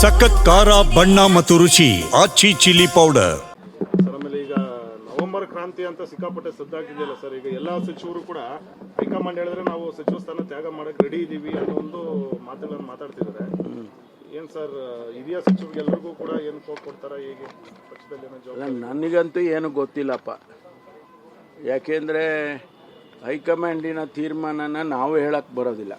ಸಖತ್ ಖಾರ ಬಣ್ಣ ಮತ್ತು ರುಚಿ ಆಚಿ ಚಿಲ್ಲಿ ಪೌಡರ್ ಸರ್ ಆಮೇಲೆ ಈಗ ನವೆಂಬರ್ ಕ್ರಾಂತಿ ಅಂತ ಸಿಕ್ಕಾಪಟ್ಟೆ ಸದ್ದಾಗ್ತಿದೆಯಲ್ಲ ಸರ್ ಈಗ ಎಲ್ಲ ಸಚಿವರು ಕೂಡ ಹೈಕಮಾಂಡ್ ಹೇಳಿದ್ರೆ ನಾವು ಸಚಿವ ಸ್ಥಾನ ತ್ಯಾಗ ಮಾಡಕ್ ರೆಡಿ ಇದೀವಿ ಅನ್ನೋ ಒಂದು ಮಾತುಗಳನ್ನು ಮಾತಾಡ್ತಿದ್ದಾರೆ. ಏನ್ ಸರ್ ಹಿರಿಯ ಸಚಿವರಿಗೆಲ್ಲರಿಗೂ ಕೂಡ ಏನ್ ಕೋ- ಕೊಡ್ತಾರ ಹೇಗೆ? ಪಕ್ಷದಲ್ಲಿ ಏನೋ ಜವಾಬ್ದಾರಿ ನನಗಂತೂ ಏನು ಗೊತ್ತಿಲ್ಲಪ್ಪ. ಯಾಕೆಂದರೆ ಹೈಕಮಾಂಡಿನ ತೀರ್ಮಾನನ ನಾವು ಹೇಳಕ್ಕೆ ಬರೋದಿಲ್ಲ.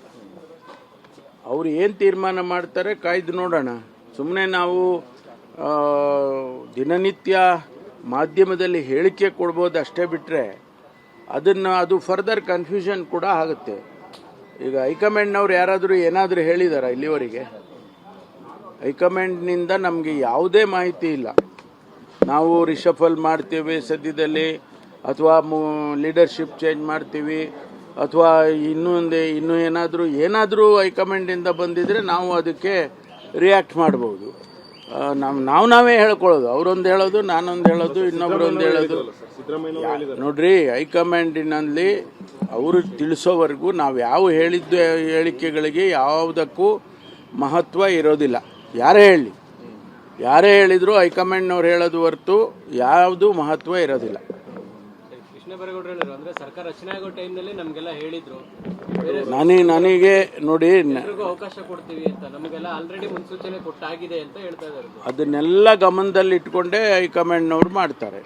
ಅವ್ರು ಏನು ತೀರ್ಮಾನ ಮಾಡ್ತಾರೆ ಕಾಯ್ದು ನೋಡೋಣ. ಸುಮ್ಮನೆ ನಾವು ದಿನನಿತ್ಯ ಮಾಧ್ಯಮದಲ್ಲಿ ಹೇಳಿಕೆ ಕೊಡ್ಬೋದು ಅಷ್ಟೇ ಬಿಟ್ಟರೆ ಅದನ್ನು, ಅದು ಫರ್ದರ್ ಕನ್ಫ್ಯೂಷನ್ ಕೂಡ ಆಗುತ್ತೆ. ಈಗ ಹೈಕಮಾಂಡ್ನವ್ರು ಯಾರಾದರೂ ಏನಾದರೂ ಹೇಳಿದಾರ ಇಲ್ಲಿವರೆಗೆ? ಹೈಕಮಾಂಡ್ನಿಂದ ನಮಗೆ ಯಾವುದೇ ಮಾಹಿತಿ ಇಲ್ಲ. ನಾವು ರಿಷಫಲ್ ಮಾಡ್ತೀವಿ ಸದ್ಯದಲ್ಲಿ, ಅಥವಾ ಲೀಡರ್ಶಿಪ್ ಚೇಂಜ್ ಮಾಡ್ತೀವಿ. ಅಥವಾ ಇನ್ನೊಂದೇ ಇನ್ನೂ ಏನಾದರೂ ಏನಾದರೂ ಹೈಕಮಾಂಡಿಂದ ಬಂದಿದ್ದರೆ ನಾವು ಅದಕ್ಕೆ ರಿಯಾಕ್ಟ್ ಮಾಡ್ಬೋದು. ನಾವು ನಾವು ನಾವೇ ಹೇಳ್ಕೊಳ್ಳೋದು. ಅವರೊಂದು ಹೇಳೋದು ನಾನೊಂದು ಹೇಳೋದು ಇನ್ನೊಬ್ಬರೊಂದು ಹೇಳೋದು. ನೋಡ್ರಿ ಹೈಕಮಾಂಡಿನಲ್ಲಿ ಅವರು ತಿಳಿಸೋವರೆಗೂ ನಾವು ಯಾವ ಹೇಳಿದ್ದು ಹೇಳಿಕೆಗಳಿಗೆ ಯಾವುದಕ್ಕೂ ಮಹತ್ವ ಇರೋದಿಲ್ಲ. ಯಾರೇ ಹೇಳಿ. ಯಾರೇ ಹೇಳಿದರೂ ಹೈಕಮಾಂಡ್ನವ್ರು ಹೇಳೋದು ಹೊರತು ಯಾವುದು ಮಹತ್ವ ಇರೋದಿಲ್ಲ. ಕೃಷ್ಣ ಬೈರೇಗೌಡರು ಹೇಳಿದ್ರು. ಅಂದ್ರೆ ಸರ್ಕಾರ ರಚನೆ ಆಗೋ ಟೈಮ್ನಲ್ಲಿ ನಮ್ಗೆಲ್ಲ ಹೇಳಿದ್ರು. ಬೇರೆ ನನಗೆ ನೋಡಿ ಎಲ್ರಿಗೂ ಅವಕಾಶ ಕೊಡ್ತೀವಿ ಅಂತ. ನಮಗೆಲ್ಲ ಆಲ್ರೆಡಿ ಮುನ್ಸೂಚನೆ ಕೊಟ್ಟಾಗಿದೆ ಅಂತ ಹೇಳ್ತಾ ಇದ್ದಾರೆ ಅದನ್ನೆಲ್ಲ ಗಮನದಲ್ಲಿ ಇಟ್ಕೊಂಡೇ ಹೈಕಮಾಂಡ್ನವ್ರು ಮಾಡ್ತಾರೆ.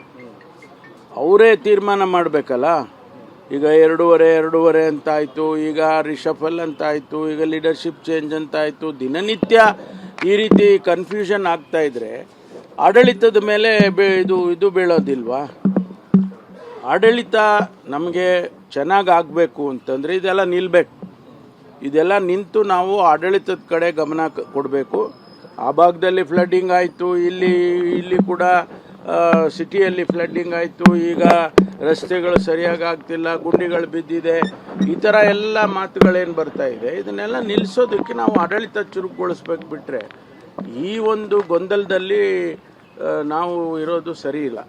ಅವರೇ ತೀರ್ಮಾನ ಮಾಡಬೇಕಲ್ಲ? ಈಗ ಎರಡೂವರೆ ಎರಡೂವರೆ ಅಂತ ಆಯಿತು ಈಗ ರಿಷಫಲ್ ಅಂತ ಆಯಿತು ಈಗ ಲೀಡರ್ಶಿಪ್ ಚೇಂಜ್ ಅಂತ ಆಯಿತು ದಿನನಿತ್ಯ ಈ ರೀತಿ ಕನ್ಫ್ಯೂಷನ್ ಆಗ್ತಾ ಇದ್ರೆ ಆಡಳಿತದ ಮೇಲೆ ಬೆ- ಇದು ಇದು ಬೀಳೋದಿಲ್ವಾ? ಆಡಳಿತ ನಮಗೆ ಚೆನ್ನಾಗಿ ಆಗಬೇಕು ಅಂತಂದರೆ ಇದೆಲ್ಲ ನಿಲ್ಲಬೇಕು ಇದೆಲ್ಲ ನಿಂತು ನಾವು ಆಡಳಿತದ ಕಡೆ ಗಮನ ಕೊಡಬೇಕು. ಆ ಭಾಗದಲ್ಲಿ ಫ್ಲಡ್ಡಿಂಗ್ ಆಯಿತು, ಇಲ್ಲಿ ಇಲ್ಲಿ ಕೂಡ ಸಿಟಿಯಲ್ಲಿ ಫ್ಲಡ್ಡಿಂಗ್ ಆಯಿತು, ಈಗ ರಸ್ತೆಗಳು ಸರಿಯಾಗಿ ಆಗ್ತಿಲ್ಲ, ಗುಂಡಿಗಳು ಬಿದ್ದಿದೆ, ಈ ಥರ ಎಲ್ಲ ಮಾತುಗಳೇನು ಬರ್ತಾ ಇದೆ. ಇದನ್ನೆಲ್ಲ ನಿಲ್ಲಿಸೋದಕ್ಕೆ ನಾವು ಆಡಳಿತ ಚುರುಕುಗೊಳಿಸ್ಬೇಕು ಬಿಟ್ಟರೆ ಈ ಒಂದು ಗೊಂದಲದಲ್ಲಿ ನಾವು ಇರೋದು ಸರಿ ಇಲ್ಲ.